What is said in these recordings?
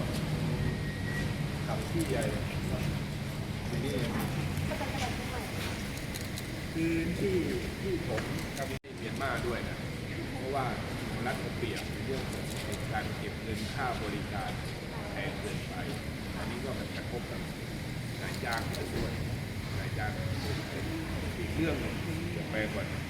กขับที่ใหญ่ที่นี่พื้นที่ที่ผมกับที่เมียนมาด้วยนะ เพราะว่ารัฐเปรียบในเรื่องของการเก็บเงินค่าบริการแพงเกินไป อันนี้ก็มันกระทบกับนายจ้างด้วยนายจ้างอีกเรื่องหนึ่งไปกว่า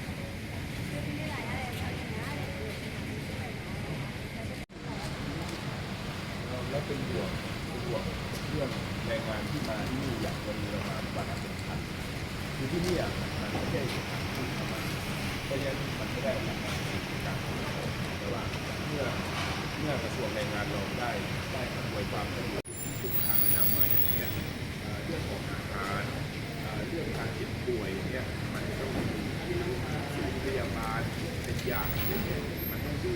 อย่างมันต้องดู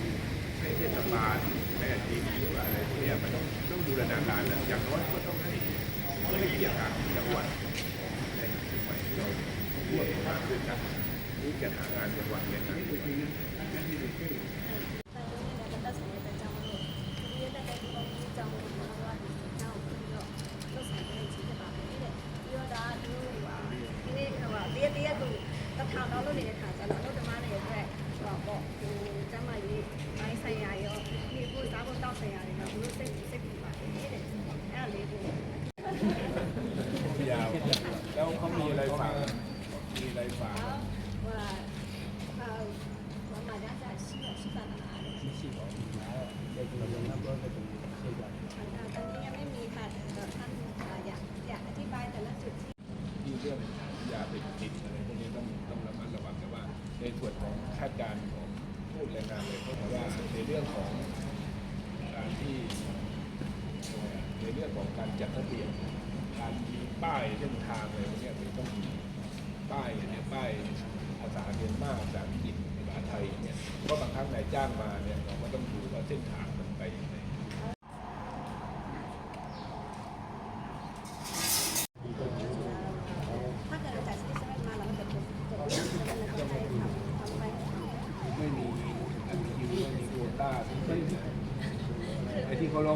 ให้เทศบาลแม่ทย์ดีหรืออะไรพวกเนี้ยมันต้องต้องดูระดับการแล้วอย่างน้อยก็ต้องให้ให้เกียรติทางจังหวัดในจังหวัดที่เราร่วมกันด้วยกันี่จะหางานจังหวัดเนี่ยนะ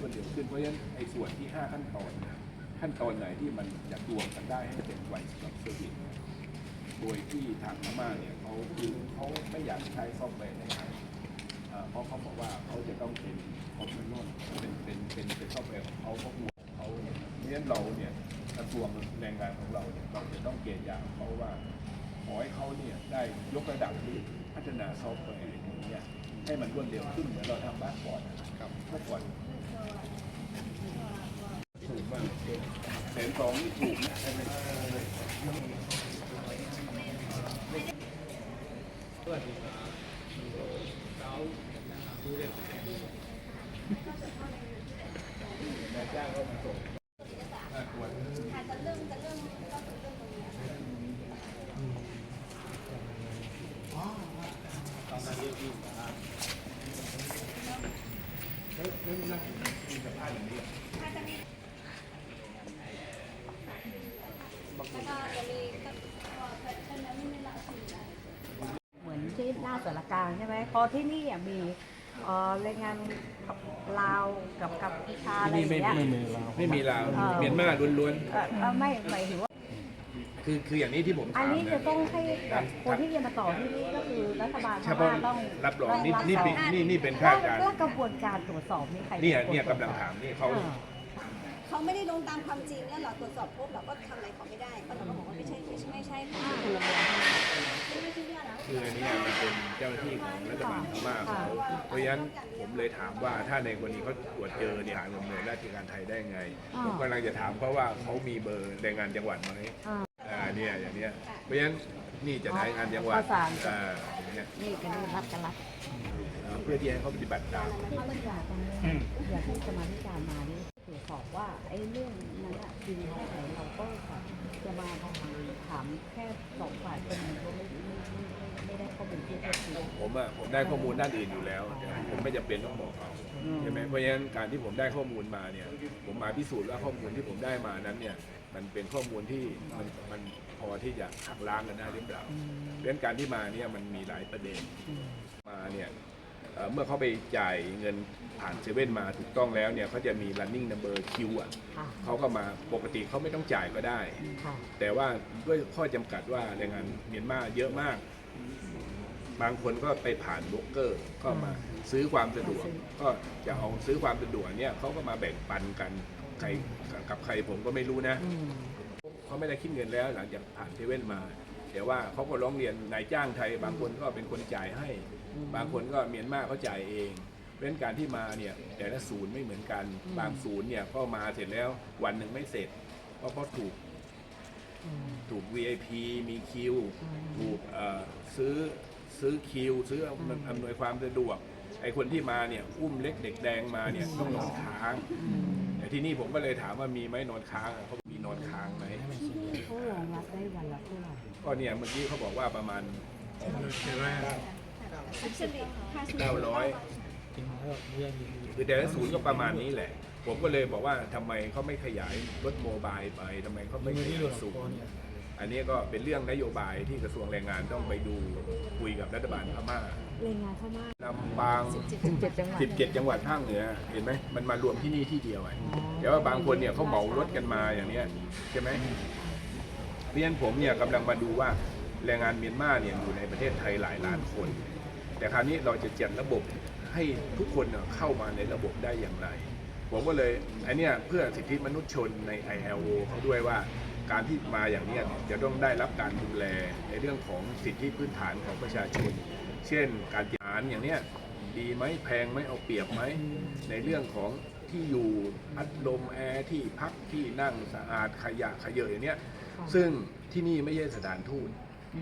รวดเร็วขึ้น เพราะฉะนั้นไอ้ส่วนที่ 5 ขั้นตอนขั้นตอนไหนที่มันจะรวมกันได้ให้เป็นไวสำหรับเซอร์วิสโดยที่ทางพม่าเนี่ยเขาคือเขาไม่อยากใช้ซอฟต์แวร์ในไทยเพราะเขาบอกว่าเขาจะต้องเป็นคอมพิวเตอร์เป็นเป็นเป็นซอฟต์แวร์ของเขาเขาห่วเขาเนี่ยเพราะฉะนั้นเราเนี่ยกระทรวงแรงงานของเราเนี่ยเราจะต้องเกณฑ์อย่างเขาว่าขอให้เขาเนี่ยได้ยกระดับที่พัฒนาซอฟต์แวร์อย่างเงี้ยให้มันรวดเร็วขึ้นเหมือนเราทำบ้านก่อนนะครับเมื่ก่อน แสนสองนี่ถูกนะใช่ไหม นายจ้างก็มาส่งอ่าตรวจ ค่ะจะเริ่มจะเริ่มก็คือเริ่มตรงนี้ มีสภาพอย่างนี้ ถ้าจะมีแล้วก็จะมีก็ เป็นนั้นไม่ละสีอะไรเหมือนที่หน้าสารกลางใช่ไหมพอที่นี่อะมีเอ่อแรงงานกับลาวกับกัมพูชาอะไรอย่างเงี้ยไม่มีลาวเออ เมียนมาล้วนเอ่อเอ่อไม่หมายถึงว่า ๆ คือคืออย่างนี้ที่ผมอันถามนี้จะนะ ต้องให้กับคนที่จะมาต่อที่นี่ก็คือรัฐบาลเฉพาะต้องรับรองนี่ต้นี่เป็นนี่นี่เป็นข้าแล้วราชการแล้วกระบวนการตรวจสอบนี่ใครเนี่ยป็คเนี่ยตรวจกำลังสอบถามนี่เขาอ่า เขาไม่ได้ลงตามความจริงแล้วเราตรวจสอบปุ๊บเราก็ทำอะไรเขาไม่ได้เพราะเราก็บอกว่าไม่ใช่ไม่ใช่ไม่ใช่ค่ะไม่ใช่เรื่องนะ คืออันเนี้ยมันเป็นเจ้าหน้าที่ของรัฐบาลพม่าเขาเพราะฉะนั้นผมเลยถามว่าถ้าในกรณีเขาตรวจเจอเนี่ยฐานดำเนินราชการไทยได้ไงอ่า ผมกำลังจะถามเขาว่าเขามีเบอร์แรงงานจังหวัดไหมอ่า อ่าเนี่ยอย่างเนี้ยเพราะฉะนั้นนี่จะได้งานจังหวัดประสานอ่าอย่างเนี้ยนี่กันนี่รับกันรับเพื่อที่ให้เขาปฏิบัติตามเขาไม่อยากตรงนี้อยากที่สมาธิการมานี่ต รวจสอบว่าไอ้เรื่องนั้นอะจริงแค่ไหนเราก็จะมาถามแค่สองฝ่ายคนหนึ่งก็ไม่ไม่ไม่ไม่ได้ข้อมูลที่แท้จริง ผมอะผมได้ข้อมูลด้านอื่นอยู่แล้วแต่ผมไม่จำเป็นต้องบอกเขาใช่ไหมเพราะฉะนั้นการที่ผมได้ข้อมูลมาเนี่ย ผมมาพิสูจน์ว่าข้อมูลที่ผมได้มานั้นเนี่ยมันเป็นข้อมูลที่มันมันพอที่จะหักล้างกันได้หรือเปล่า เราะฉะนั้นการที่มาเนี่ยมันมีหลายประเด็นมาเนี่ย เอ่อเมื่อเขาไปจ่ายเงินผ่านเซเว่นมาถูกต้องแล้วเนี่ยเขาจะมี running number queue อะค่ะเขาก็มาปกติเขาไม่ต้องจ่ายก็ได้ ค่ะ แต่ว่าด้วยข้อจำกัดว่าแรงงานเมียนมาเยอะมาก บางคนก็ไปผ่านโบรกเกอร์ ก็มาซื้อความสะดวกก็จะเอาซื้อความสะดวกเนี่ยเขาก็มาแบ่งปันกันใครกับใครผมก็ไม่รู้นะ อืม เขาไม่ได้คิดเงินแล้วหลังจากผ่านเซเว่นมา แต่ว่าเขาก็ร้องเรียนนายจ้างไทย บางคนก็เป็นคนจ่ายให้ บางคนก็เมียนมาเขาจ่ายเองเพราะฉะนั้นการที่มาเนี่ยแต่ละศูนย์ไม่เหมือนกัน บางศูนย์เนี่ยก็มาเสร็จแล้ววันหนึ่งไม่เสร็จเพราะเขาถูกอืมถูก VIP มีคิว ถูกเอ่อซื้อซื้อคิว ซื้ออำนวยอำนวยความสะดวก ไอ้คนที่มาเนี่ย อุ้มเล็กเด็กแดงมาเนี่ยต้องนอนค้างแต่ที่นี่ผมก็เลยถามว่ามีไหมนอนค้างอะเขามีนอนค้างไหมที่นี่เขารองรับได้วันละเท่าไหร่ ก็เนี่ยเมื่อกี้เขาบอกว่าประมาณ actually ค่าชุด900คือแต่ละศูนย์ก็ประมาณนี้แหละ ผมก็เลยบอกว่าทำไมเขาไม่ขยายรถโมบายไปทำไมเขาไม่ขยายศูนย์อันนี้ก็เป็นเรื่องนโยบายที่กระทรวงแรงงานต้องไปดูคุยกับรัฐบาลพม่าแรงงานพม่าลำปางสิบเจ็ดจังหวัด17 จังหวัดภาคเหนือ เห็นไหมมันมารวมที่นี่ที่เดียวไงเดี๋ยวว่าบางคนเนี่ยเขาเหมารถกันมาอย่างเนี้ยใช่ไหม เพราะฉะนั้นผมเนี่ยกำลังมาดูว่าแรงงานเมียนมาเนี่ยอยู่ในประเทศไทยหลายล้านคน แต่คราวนี้เราจะเจัดระบบให้ทุกคนเนี่ยเข้ามาในระบบได้อย่างไร ผมก็เลยอันเนี้ยเพื่อสิทธิมนุษยชนใน ILO เขาด้วยว่าการที่มาอย่างนี้จะต้องได้รับการดูแลในเรื่องของสิทธิพื้นฐานของประชาชน เช่น การจารอย่างเนี้ยดีไหมแพงไหมเอาเปรียบไหมในเรื่องของที่อยู่พัดลมแอร์ที่พักที่นั่งสะอาดขยะขยะอย่างเนี้ย ซึ่งที่นี่ไม่ใช่สถานทูต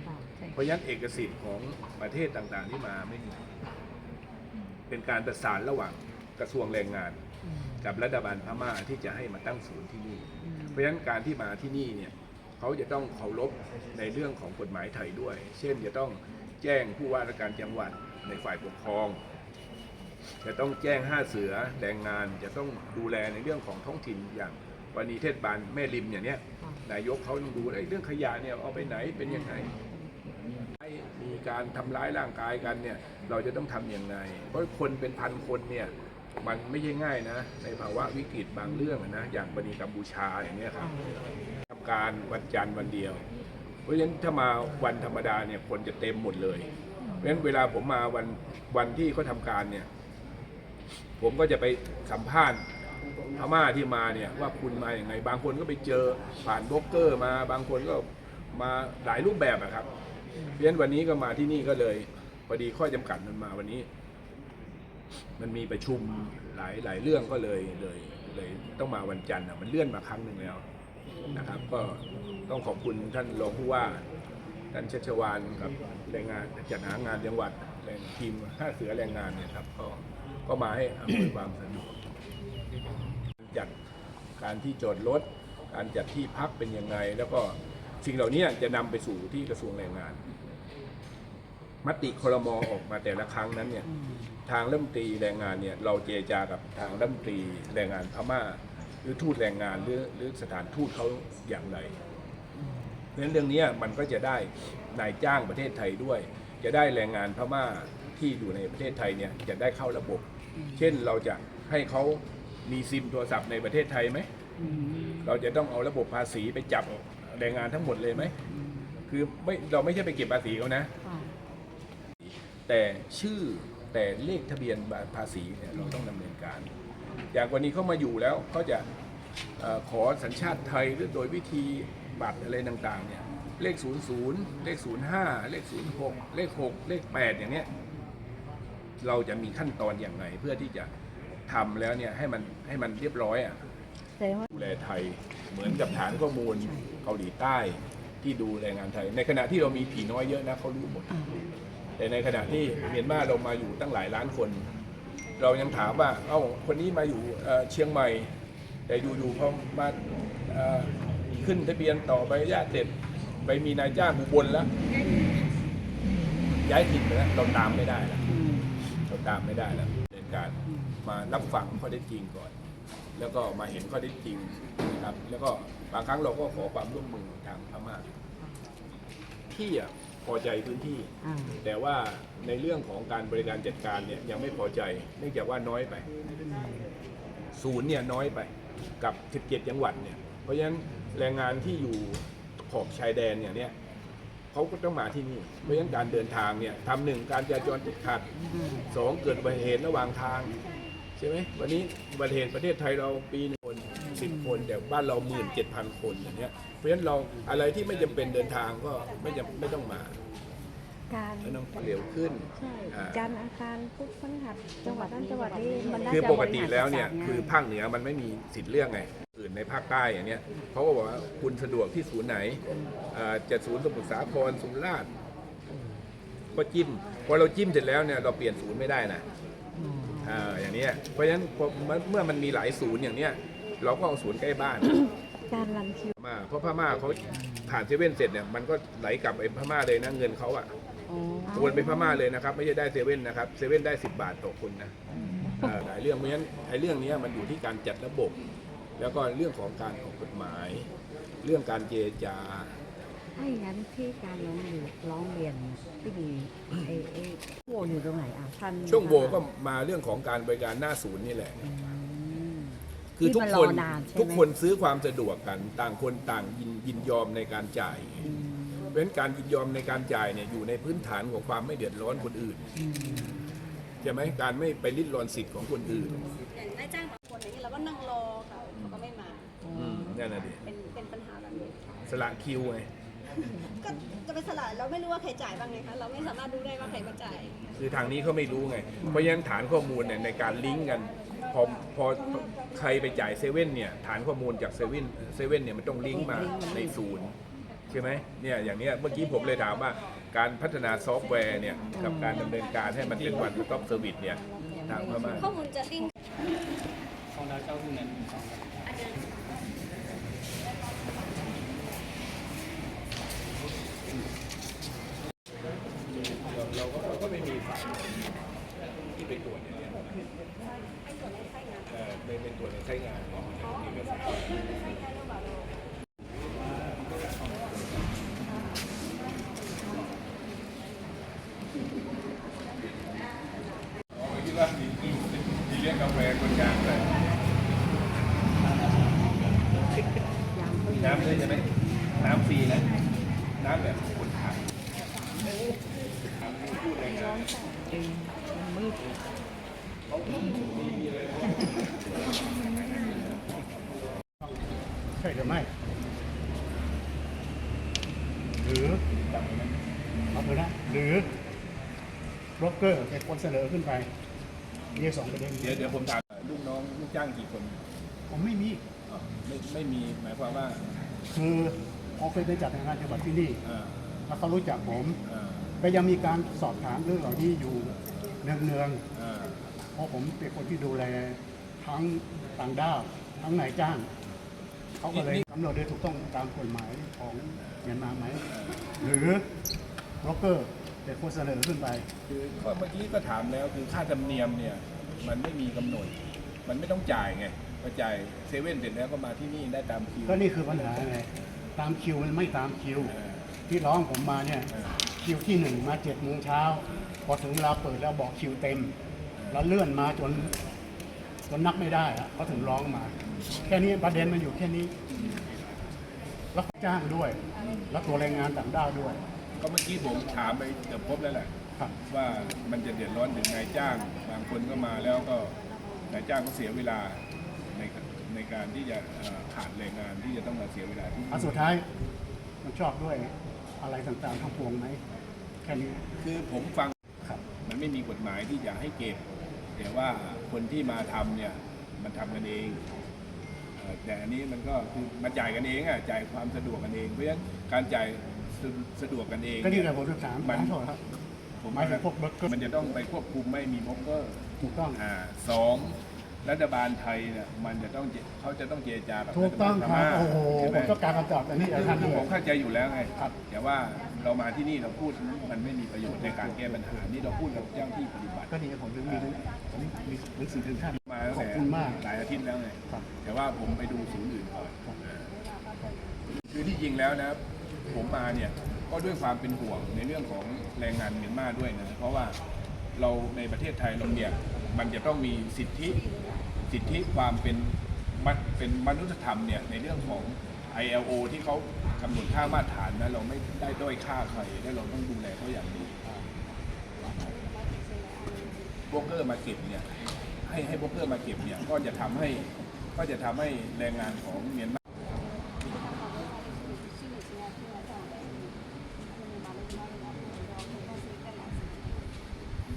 ค่ะใช่เพราะฉะนั้นเอกสิทธิ์ของประเทศต่างๆที่มาไม่มีเป็นการประสานระหว่างกระทรวงแรงงานอืมกับรัฐบาลพม่าที่จะให้มาตั้งศูนย์ที่นี่อืมเพราะฉะนั้นการที่มาที่นี่เนี่ยเขาจะต้องเคารพในเรื่องของกฎหมายไทยด้วย เช่นจะต้องแจ้งผู้ว่าราชการจังหวัดในฝ่ายปกครอง จะต้องแจ้งห้าเสือแรงงาน จะต้องดูแลในเรื่องของท้องถิ่นอย่างกรณีเทศบาลแม่ริมอย่างเนี้ยค่ะ นายกเขาต้องดูไอ้เรื่องขยะเนี่ยเอาไปไหนเป็นยังไงให้มีการทำร้ายร่างกายกันเนี่ยเราจะต้องทำยังไง เพราะคนเป็นพันคนเนี่ยมันไม่ใช่ง่ายนะ ในภาวะวิกฤตบางเรื่องนะอย่างกรณีกัมพูชาอย่างเนี้ยครับทำการวันจันทร์วันเดียว เพราะฉะนั้นถ้ามาวันธรรมดาเนี่ยคนจะเต็มหมดเลย เพราะฉะนั้นเวลาผมมาวันวันที่เขาทำการเนี่ยผมก็จะไปสัมภาษณ์ พม่าที่มาเนี่ยว่าคุณมาอย่างไง บางคนก็ไปเจอผ่านโบรกเกอร์มาบางคนก็มาหลายรูปแบบอะครับเพราะฉะนั้นวันนี้ก็มาที่นี่ก็เลยพอดีข้อจำกัดมันมาวันนี้ มันมีประชุมหลายหลายเรื่องก็เลยเลยเลยต้องมาวันจันทร์อะมันเลื่อนมาครั้งหนึ่งแล้วนะครับ ก็ต้องขอบคุณท่านรองผู้ว่าท่านชัชวานกับแรงงานจัดหางานจังหวัดแรงทีมท่าเสือแรงงานเนี่ยครับ ก็ก็มาให้อำนวยความสะดวก จัดการที่จอดรถ การจัดที่พักเป็นยังไง แล้วก็สิ่งเหล่านี้จะนำไปสู่ที่กระทรวงแรงงาน มติครมอออกมาแต่ละครั้งนั้นเนี่ยทางรัฐมนตรีแรงงานเนี่ยเราเจรจากับทางรัฐมนตรีแรงงานพม่า หรือทูตแรงงานหรือหรือสถานทูตเขาอย่างไรเพราะฉะนั้นเรื่องนี้มันก็จะได้นายจ้างประเทศไทยด้วย จะได้แรงงานพม่าที่อยู่ในประเทศไทยเนี่ยจะได้เข้าระบบ เช่นเราจะให้เขา มีซิมโทรศัพท์ในประเทศไทยไหม เราจะต้องเอาระบบภาษีไปจับแรงงานทั้งหมดเลยไหม คือไม่เราไม่ใช่ไปเก็บภาษีเขานะ แต่ชื่อแต่เลขทะเบียนภาษีเนี่ยเราต้องดำเนินการ อย่างวันนี้เขามาอยู่แล้วเขาจะเอ่อขอสัญชาติไทยหรือโดยวิธีบัตรอะไรต่างๆเนี่ยเลข 00 เลข 05 เลข 06 เลข 6 เลข 8 อย่างเนี้ยเราจะมีขั้นตอนอย่างไรเพื่อที่จะ ทำแล้วเนี่ยให้มันให้มันเรียบร้อยอะแสดงว่าดูแลไทยเหมือนกับฐานข้อมูลเกาหลีใต้ที่ดูแรงงานไทย ในขณะที่เรามีผีน้อยเยอะนะเขารู้หมด แต่ในขณะที่เมียนมาเรามาอยู่ตั้งหลายล้านคน เรายังถามว่าเอ้าคนนี้มาอยู่เอ่อเชียงใหม่ แต่อยู่ๆพอมาเอ่อขึ้นทะเบียนต่อใบอนุญาตเสร็จไปมีนายจ้างอุบลแล้ว ย้ายถิ่นไปแล้วเราตามไม่ได้แล้วเราตามไม่ได้แล้วเดินการ มารับฟังข้อเท็จจริงก่อน แล้วก็มาเห็นข้อเท็จจริงนะครับแล้วก็บางครั้งเราก็ขอความร่วมมือทางพม่าที่อะพอใจพื้นที่อ่าแต่ว่าในเรื่องของการบริการจัดการเนี่ยยังไม่พอใจเนื่องจากว่าน้อยไปศูนย์เนี่ยน้อยไปกับ 17 จังหวัดเนี่ยเพราะฉะนั้นแรงงานที่อยู่ขอบชายแดนเนี่ยเนี่ยเขาก็ต้องมาที่นี่ เพราะฉะนั้นการเดินทางเนี่ยทำหนึ่งการจราจรติดขัดสองเกิดอุบัติเหตุระหว่างทาง ใช่ไหมวันนี้อุบัติเหตุประเทศไทยเราปีหนึงคนสิบคนแต่บ้านเราหมื่นเจ็ดพันคนอย่างเนี้ยเพราะฉะนั้นเราอะไรที่ไม่จำเป็นเดินทางก็ไม่จำไม่ต้องมาการแล้วต้องเร็วขึ้นใช่อ่าจันทร์อังคารพุธพฤหัสจังหวัดนั้นจังหวัดนี้มันน่าคือจะปกติแล้วเนี่ย บริหารจัดการคือภาคเหนือมันไม่มีสิทธิ์เลือกไงอื่นในภาคใต้อย่างเนี้ยเขาก็บอกว่าคุณสะดวกที่ศูนย์ไหนอ่าจะศูนย์สมุทรสาครสุราษฎร์ก็จิ้มพอเราจิ้มเสร็จแล้วเนี่ยเราเปลี่ยนศูนย์ไม่ได้นะ อ่าอย่างเนี้ยเพราะฉะนั้นพอเมื่อมันมีหลายศูนย์อย่างเนี้ยเราก็เอาศูนย์ใกล้บ้าน การรันคิวมาเพราะพม่าเขาผ่านเซเว่นเสร็จเนี่ยมันก็ไหลกลับไปพม่าเลยนะเงินเขาอะอ๋อโอนไปพม่าเลยนะครับ ไม่ใช่ได้เซเว่นนะครับเซเว่นได้ 10 บาทต่อคนนะเอ่อหลายเรื่องเพราะฉะนั้นไอ้เรื่องเนี้ยมันอยู่ที่การจัดระบบ แล้วก็เรื่องของการออกกฎหมาย เรื่องการเจรจาถ้าอย่างนั้นที่การร้องเรียนร้องเรียนที่มีเอเอโว อยู่ตรงไหนอะท่านช่วงโหวก็มาเรื่องของการบริการหน้าศูนย์นี่แหละอืมคือทุกที่คมันรอนานใช่ไหมทุกคนซื้อความสะดวกกัน ต่างคนต่างยินยินยอมในการจ่ายอืมเพราะฉะนั้นการยินยอมในการจ่ายเนี่ยอยู่ในพื้นฐานของความไม่เดือดร้อนคนอื่นอืมใช่ไหมการไม่ไปริดรอนสิทธิ์ของคนอื่นอย่างนายจ้างบางคนอย่างนี้เราก็นั่งรอค่ะเขาก็ไม่มาอืมนั่นน่ะดิเป็นเป็นปัญหาแบบนี้สละคิวไง ก็จะไปสลายเราไม่รู้ว่าใครจ่ายบ้างไงคะเราไม่สามารถรู้ได้ว่าใครมาจ่าย คือทางนี้เขาไม่รู้ไง เพราะฉะนั้นฐานข้อมูลเนี่ยในการลิงก์กันพอพอใครไปจ่ายเซเว่นเนี่ยฐานข้อมูลจากเซเว่นเซเว่นเนี่ยมันต้องลิงก์มาในศูนย์ใช่ไหมเนี่ยอย่างเนี้ยเมื่อกี้ผมเลยถามว่าการพัฒนาซอฟต์แวร์เนี่ยกับการดำเนินการให้มันเป็นวันสต็อปเซอร์วิสเนี่ยทางพม่าข้อมูลจะลิงก์ ของเราเจ้าคุณนั้นของ เราก็เราก็ไม่มีสายที่ไปตรวจอย่างเนี้ยเอ่อเปไปตรวจในใช้งานของเอกสารอ๋อคิดว่ามีมีมีเลี้ยงกาแฟคนกลางเลย ยังเพิ่ง น้ำด้วยใช่ไหมน้ำฟรีนะ น้ำแบบคนถังพูดแรงงาน เองมันมืด ใช่หรือไม่ หรือเอาเถอะนะหรือโบรกเกอร์เป็นคนเสนอขึ้นไปมีสองประเด็นเดี๋ยวเดี๋ยวผมถามลูกน้องลูกจ้างกี่คนผมไม่มีอ๋อไม่ไม่มีหมายความว่าคือพอเคยไปจัดงานจังหวัดที่นี่อ่าแล้วเขารู้จักผมอ่าก็ยังมีการสอบถามเรื่องเหล่านี้อยู่เนืองอ่าๆเพราะผมเป็นคนที่ดูแลทั้งต่างด้าวทั้งนายจ้าง เขาก็เลยกำหนดโดยถูกต้องตามกฎหมายของเมียนมาไหม หรือโบรกเกอร์เป็นคนเสนอขึ้นไป คือก็เมื่อกี้ก็ถามแล้วคือค่าธรรมเนียมเนี่ยมันไม่มีกำหนด มันไม่ต้องจ่ายไงพอจ่ายเซเว่นเสร็จแล้วก็มาที่นี่ได้ตามคิวก็นี่คือปัญหาไงตามคิวมันไม่ตามคิว เออที่ร้องผมมาเนี่ยเออคิวที่หนึ่งมาเจ็ดโมงเช้าพอถึงเวลาเปิดแล้วบอกคิวเต็ม แล้วเลื่อนมาจนจนนับไม่ได้อะเขาถึงร้องมา แค่นี้ประเด็นมันอยู่แค่นี้แล้วจ้างด้วย แล้วตัวแรงงานต่างด้าวด้วย ก็เมื่อกี้ผมถามไปเกือบครบแล้วแหละครับว่ามันจะเดือดร้อนถึงนายจ้าง บางคนก็มาแล้วก็นายจ้างก็เสียเวลาในในการที่จะเอ่อขาดแรงงานที่จะต้องมาเสียเวลาที่อันสุดท้ายมันชอบด้วยอะไรต่างๆทั้งปวงไหมแค่นี้คือผมฟัง ครับ มันไม่มีกฎหมายที่จะให้เก็บ แต่ว่าคนที่มาทำเนี่ย มันทำกันเองเอ่อ แต่อันนี้มันก็คือมาจ่ายกันเองอะจ่ายความสะดวกกันเอง เพราะฉะนั้นการจ่ายสะสะดวกกันเองก็นี่เยแหละผมจะถามมันขอโทษครับ ผมหมายถึงพวกเบอร์เกอร์มันจะต้องไปควบคุมไม่มีบล็อกเกอร์ถูกต้อง อ่าสองรัฐบาลไทยเนี่ยมันจะต้องเจเขาจะต้องเจรจากับถูกต้องคฐรับาลพม่าโอ้โหใช่ไหผมต้องการคำตอบอันนี้จากท่านด้วผย มเข้าใจอยู่แล้วไงครับ แต่ว่าเรามาที่นี่เราพูดมันไม่มีประโยชน์ในการแก้ปัญหา นี่เราพูดกับเจ้าหน้าที่ปฏิบัติ ก็ดีผมถึงมีผมมีหนังสือถึงท่าน มาตั้งขอบแต่คุณมาก หลายอาทิตย์แล้วไงครับ แต่ว่าผมไปดูศูนย์อื่นก่อนคือที่จริงแล้วนะผมมาเนี่ยก็ด้วยความเป็นห่วงในเรื่องของแรงงานเมียนมาด้วยนะเพราะว่าเราในประเทศไทยเราเนี่ยมันจะต้องมีสิทธิ สิทธิความเป็นมะเป็นมนุษยธรรมเนี่ยในเรื่องของ ILO ที่เขากำหนดค่ามาตรฐานนะเราไม่ได้ด้อยค่าใครและเราต้องดูแลเขาอย่างดี โบรกเกอร์มาเก็บเนี่ย ให้ให้โบกเกอร์มาเก็บเนี่ยก็จะทำให้ก็จะทำให้แรงงานของเมียนมา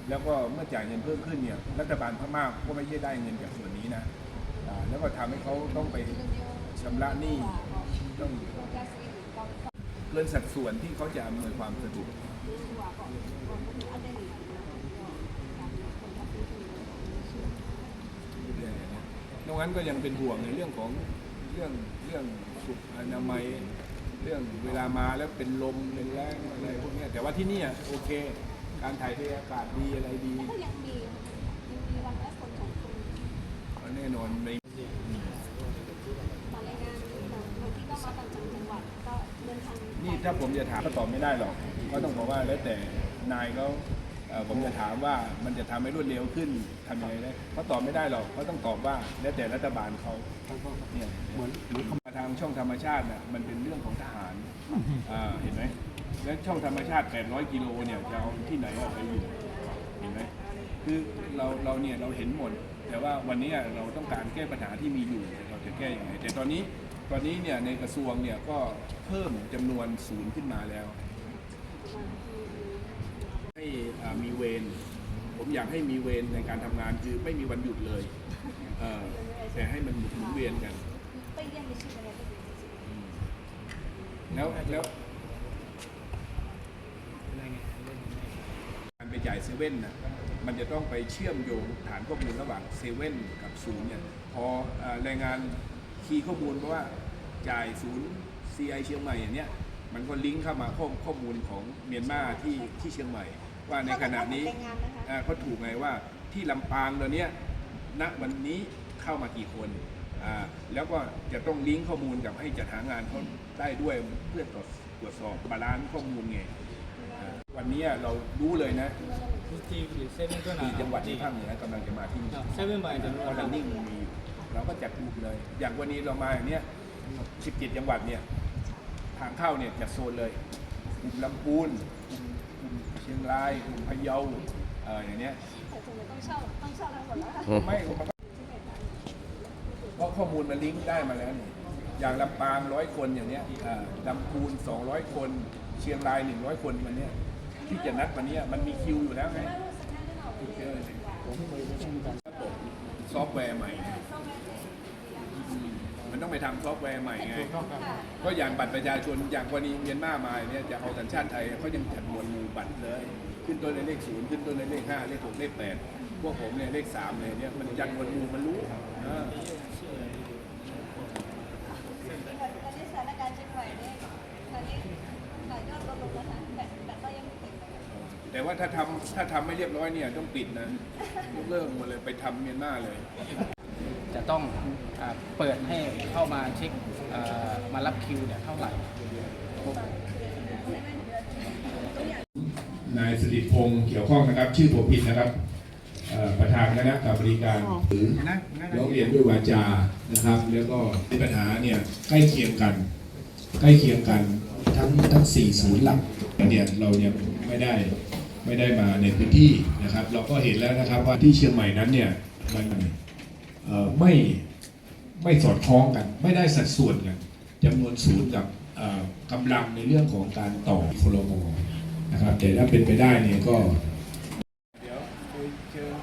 แล้วก็เมื่อจ่ายเงินเพิ่มขึ้นเนี่ยรัฐบาลพม่าก็ไม่ใช่ได้เงินจากส่วนนี้นะแล้วก็ทำให้เขาต้องไปชำระหนี้ต้องเกินสัดส่วนที่เขาจะอำนวยความสะดวก ตรงนั้นก็ยังเป็นห่วงในเรื่องของเรื่องเรื่องสุขอนามัยเรื่องเวลามาแล้วเป็นลมเป็นแรงอะไรพวกเนี้ยแต่ว่าที่เนี่ยโอเค การถ่ายเทอากาศดีอะไรดีก็ยังมียังมีวันละคนสองคนแน่นอนในมารายงานแบบบางทีก็มาต่างจังหวัดก็เดินทางนี่ถ้าผมจะถามก็ตอบไม่ได้หรอกก็ต้องบอกว่าแล้วแต่นายเขาเอ่อ ผมจะถามว่ามันจะทำให้รวดเร็วขึ้นทำยังไงได้เขาตอบไม่ได้หรอกเขาต้องตอบว่าแล้วแต่รัฐบาลเขาเนี่ยเหมือนเหมือนมาทางช่องธรรมชาติน่ะมันเป็นเรื่องของทหารอ่าเห็นไหมแล้วช่องธรรมชาติ 800 กิโลเนี่ยจะเอาที่ไหนเอาไปอยู่เห็นไหมคือเราเราเนี่ยเราเห็นหมด แต่ว่าวันนี้เราต้องการแก้ปัญหาที่มีอยู่เราจะแก้ยังไงแต่ตอนนี้ตอนนี้เนี่ยในกระทรวงเนี่ยก็เพิ่มจำนวนศูนย์ขึ้นมาแล้ว ให้อ่ามีเวรผมอยากให้มีเวรในการทำงานคือไม่มีวันหยุดเลยเออแต่ให้มันหมุนเวียนกันไปเรียนในชีวิตอะไรก็ดีแล้วแล้วการไปจ่ายเซเว่นนะมันจะต้องไปเชื่อมโยงฐานข้อมูลระหว่างเซเว่นกับศูนย์เนี่ยพออ่าแรงงานคีย์ข้อมูลเพราะว่าจ่ายศูนย์ CI เชียงใหม่อย่างเนี้ยมันก็ลิงก์เข้ามาข้อข้อมูลของเมียนมาที่ที่เชียงใหม่ ว่าในขณะนี้แรงงานนะคะอ่าเขาถูกไงว่าที่ลำปางตอนเนี้ยณวันนี้เข้ามากี่คนอ่าแล้วก็จะต้องลิงก์ข้อมูลกับให้จัดหางานเขาได้ด้วยเพื่อตรวจตรวจสอบบาลานซ์ข้อมูลไงอ่าวันนี้เรารู้เลยนะ50 seven ที่จังหวัดที่ภาคเหนือกำลังจะมาที่นี่ seven by เพราะดันนิ่งมันมีอยู่เราก็จัดกลุ่มเลย อย่างวันนี้เรามาอย่างเนี้ย17จังหวัดเนี่ยทางเข้าเนี่ยจัดโซนเลยกลุ่มลำพูนกลุ่ม กลุ่มเชียงรายกลุ่มพะเยากเอออย่างเนี้ยแต่ทำไมต้องเช่าต้องเช่าทั้งหมดแล้วคะไม่มันก็เพราะข้อมูลมันลิงก์ได้มาแล้วนี่อย่างลำปางร้อยคนอย่างเนี้ยอ่าลำพูนสองร้อยคน เชียงรายหนึ่งร้อยคนวันเนี้ยที่จะนัดวันเนี้ยมันมีคิวอยู่แล้วไงเจอเลยผมไม่ได้ต้องการระบบซอฟต์แวร์ใหม่ อืมมัน ต้องไปทำซอฟต์แวร์ใหม่ไง ถูกต้องครับ ก็อย่างบัตรประชาชนอย่างกรณีเมียนมามาเนี่ยจะเอาสัญชาติไทยเขายังจัดหมวดหมู่บัตรเลย ขึ้นต้นในเลขศูนย์ขึ้นต้นในเลขห้าเลขหกเลขแปดพวกผมเนี่ยเลขสามเลยเนี่ยมันยันหมวดหมู่มันรู้อ่าตอนนี้สถานการณ์เชียงใหม่เนี่ยตอนนี้หลายยอดลดลงแล้วค่ะแต่แต่ก็ยังติดอยู่แต่ว่าถ้าทำถ้าทำไม่เรียบร้อยเนี่ยต้องปิดนะยกเลิกหมดเลยไปทำเมียนมาเลย จะต้องอ่า เปิดให้เข้ามาเช็คอ่ามารับคิวเนี่ยเท่าไหร่นายสิริพงศ์เกี่ยวข้องนะครับ ชื่อผมผิดนะครับเอ่อประธานคณะกรรมการหรือร้องเรียนด้วยวาจานะครับ แล้วก็ในปัญหาเนี่ยใกล้เคียงกัน ใกล้เคียงกันทั้งทั้งสี่ศูนย์หลักเนี่ยเราเนี่ยไม่ได้ไม่ได้มาในพื้นที่นะครับ เราก็เห็นแล้วนะครับว่าที่เชียงใหม่นั้นเนี่ยมันเอ่อไม่ ไม่สอดคล้องกัน ไม่ได้สัดส่วนกันจำนวนศูนย์กับกำลังในเรื่องของการต่อโคโลโมนะครับแต่ถ้าเป็นไปได้เนี่ยก็ เดี๋ยวคุยเชิญ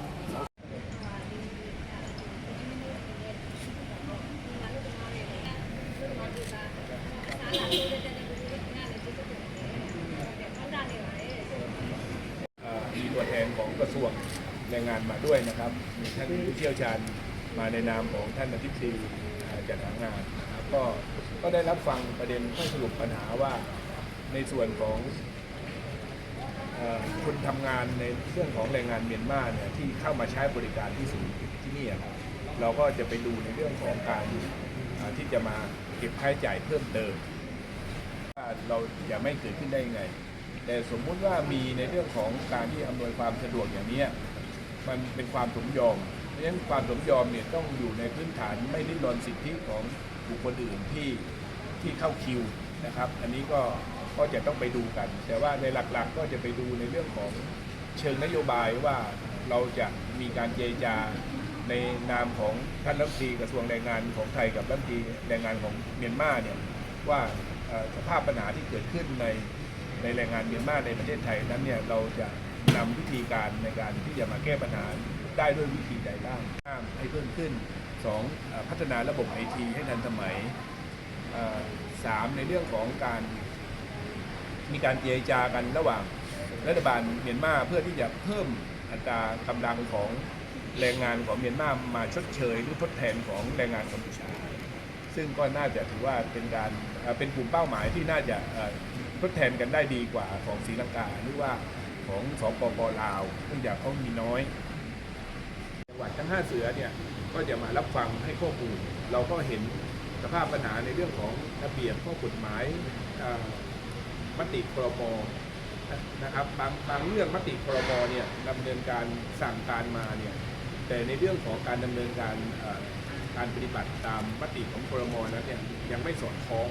เอ่อมีตัวแทนของกระทรวงแรงงานมาด้วยนะครับ มีท่านผู้เชี่ยวชาญ มาในนามของท่านอธิบดีจัดหางานนะครับก็ก็ได้รับฟังประเด็นข้อสรุปปัญหาว่าในส่วนของคนทำงานในเรื่องของแรงงานเมียนมาเนี่ยที่เข้ามาใช้บริการที่ศูนย์ที่นี่ครับเราก็จะไปดูในเรื่องของการที่จะมาเก็บค่าใช้จ่ายเพิ่มเติมว่าเราจะไม่เกิดขึ้นได้ยังไง แต่สมมุติว่ามีในเรื่องของการที่อำนวยความสะดวกอย่างนี้มันเป็นความสมยอม ราะฉะนั้นความสมยอมเนี่ยต้องอยู่ในพื้นฐานไม่ดิ้นรนสิทธิของบุคคลอื่นที่ที่เข้าคิวนะครับ อันนี้ก็ก็จะต้องไปดูกัน แต่ว่าในหลักๆก็จะไปดูในเรื่องของเชิงนโยบายว่าเราจะมีการเจรจาในนามของท่านรัฐมนตรีกระทรวงแรงงานของไทยกับรัฐมนตรีแรงงานของเมียนมาเนี่ยว่าสภาพปัญหาที่เกิดขึ้นในในแรงงานเมียนมาในประเทศไทยนั้นเนี่ยเราจะนำวิธีการในการที่จะมาแก้ปัญหา ได้ด้วยวิธีใดบ้างห้ามให้เพิ่มขึ้นสองพัฒนาระบบไอทีให้ทันสมัยเอ่อสามในเรื่องของการมีการเจรจากันระหว่างรัฐบาลเมียนมาเพื่อที่จะเพิ่มอัตรากำลังของแรงงานของเมียนมามาชดเชยหรือทดแทนของแรงงานกัมพูชา ซึ่งก็น่าจะถือว่าเป็นการเป็นกลุ่มเป้าหมายที่น่าจะทดแทนกันได้ดีกว่าของศรีลังกาหรือว่าของสปปลาวเนื่องจากเขามีน้อย หวัดทั้งห้าเสือเนี่ยก็จะมารับฟังให้ข้อมูลเราก็เห็นสภาพปัญหาในเรื่องของระเบียบข้อกฎหมายมติครมนะครับบางบางเรื่องมติครมเนี่ยดำเนินการสั่งการมาเนี่ยแต่ในเรื่องของการดำเนินการการปฏิบัติตามมติของครมนั้นเนี่ยยังไม่สอดคล้อง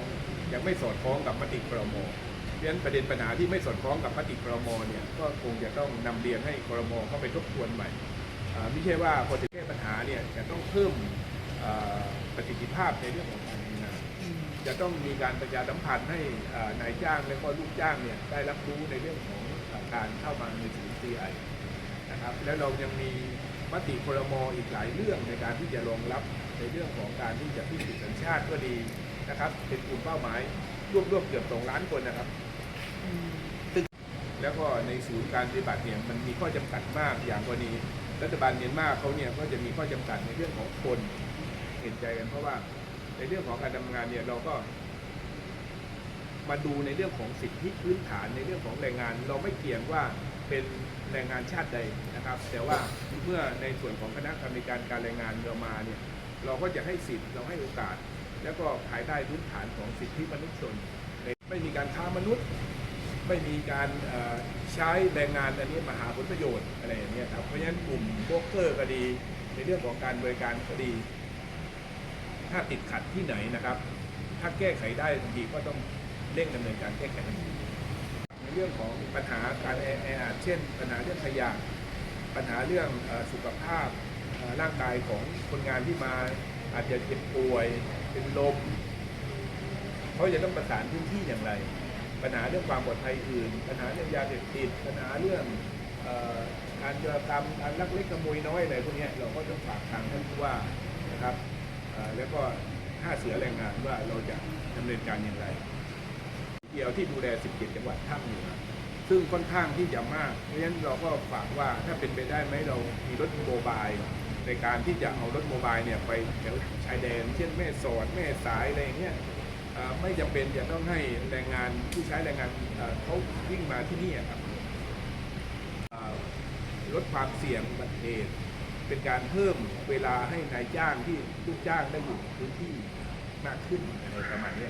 ยังไม่สอดคล้องกับมติครมเพราะฉะนั้นประเด็นปัญหาที่ไม่สอดคล้องกับมติครมเนี่ยก็คงจะต้องนำเรียนให้ครมเข้าไปทบทวนใหม่ ไม่ใช่ว่าพอจะแก้ปัญหาเนี่ยจะต้องเพิ่มอ่าประสิทธิภาพในเรื่องของการทำงานจะต้องมีการประชาสัมพันธ์ให้อ่านายจ้างและก็ลูกจ้างเนี่ยได้รับรู้ในเรื่องของอ่าการเข้ามาในศูนย์ CI นะครับแล้วเรายังมีมติครมอีกหลายเรื่องในการที่จะรองรับในเรื่องของการที่จะพิสูจน์สัญชาติก็ดีนะครับเป็นกลุ่มเป้าหมายรวบรวมเกือบสองล้านคนนะครับซึ่งแล้วก็ในศูนย์การปฏิบัติเนี่ยมันมีข้อจำกัดมากอย่างกรณี รัฐบาลเมียนมาเขาเนี่ยก็จะมีข้อจำกัดในเรื่องของคนเห็นใจกันเพราะว่าในเรื่องของการทำงานเนี่ยเราก็ มาดูในเรื่องของสิทธิพื้นฐานในเรื่องของแรงงาน เราไม่เกี่ยงว่าเป็นแรงงานชาติใดนะครับ แต่ว่าเมื่อในส่วนของคณะกรรมการการแรงงานเรามาเนี่ยเราก็จะให้สิทธิ์เราให้โอกาส แล้วก็ภายใต้พื้นฐานของสิทธิมนุษยชนไม่มีการค้ามนุษย์ ไม่มีการใช้แรงงานอันนี้มาหาผลประโยชน์อะไรอย่างเงี้ยครับเพราะฉะนั้นกลุ่มโบรกเกอร์ก็ดีในเรื่องของการบริการก็ดี ถ้าติดขัดที่ไหนนะครับ ถ้าแก้ไขได้ทันทีก็ต้องเร่งดำเนินการแก้ไขทันทีในเรื่องของปัญหาการแออัดเช่น ปัญหาเรื่องขยะปัญหาเรื่องสุขภาพร่างกายของคนงานที่มาอาจจะเจ็บป่วยเป็นลมเขาจะต้องประสานพื้นที่อย่างไร ปัญหาเรื่องความปลอดภัยอื่น ปัญหาเรื่องยาเสพติดปัญหาเรื่องการจรกรรมการลักเล็กขโมยน้อยอะไรพวกนี้เราก็ต้องฝากทางท่านผู้ว่านะครับแล้วก็ห้าเสือแรงงานว่าเราจะดำเนินการอย่างไรเดี่ยวที่ดูแล 17 จังหวัดภาคเหนือซึ่งค่อนข้างที่จะมาก เพราะฉะนั้นเราก็ฝากว่าถ้าเป็นไปได้ไหมเรามีรถโมบายในการที่จะเอารถโมบายเนี่ยไปแถวชายแดน เช่นแม่สอดแม่สายอะไรอย่างเงี้ย ไม่จำเป็นจะต้องให้แรงงานผู้ใช้แรงงานเขาวิ่งมาที่นี่ครับลดความเสี่ยงอุบัติเหตุเป็นการเพิ่มเวลาให้นายจ้างที่ลูกจ้างได้อยู่พื้นที่มากขึ้นอะไรประมาณนี้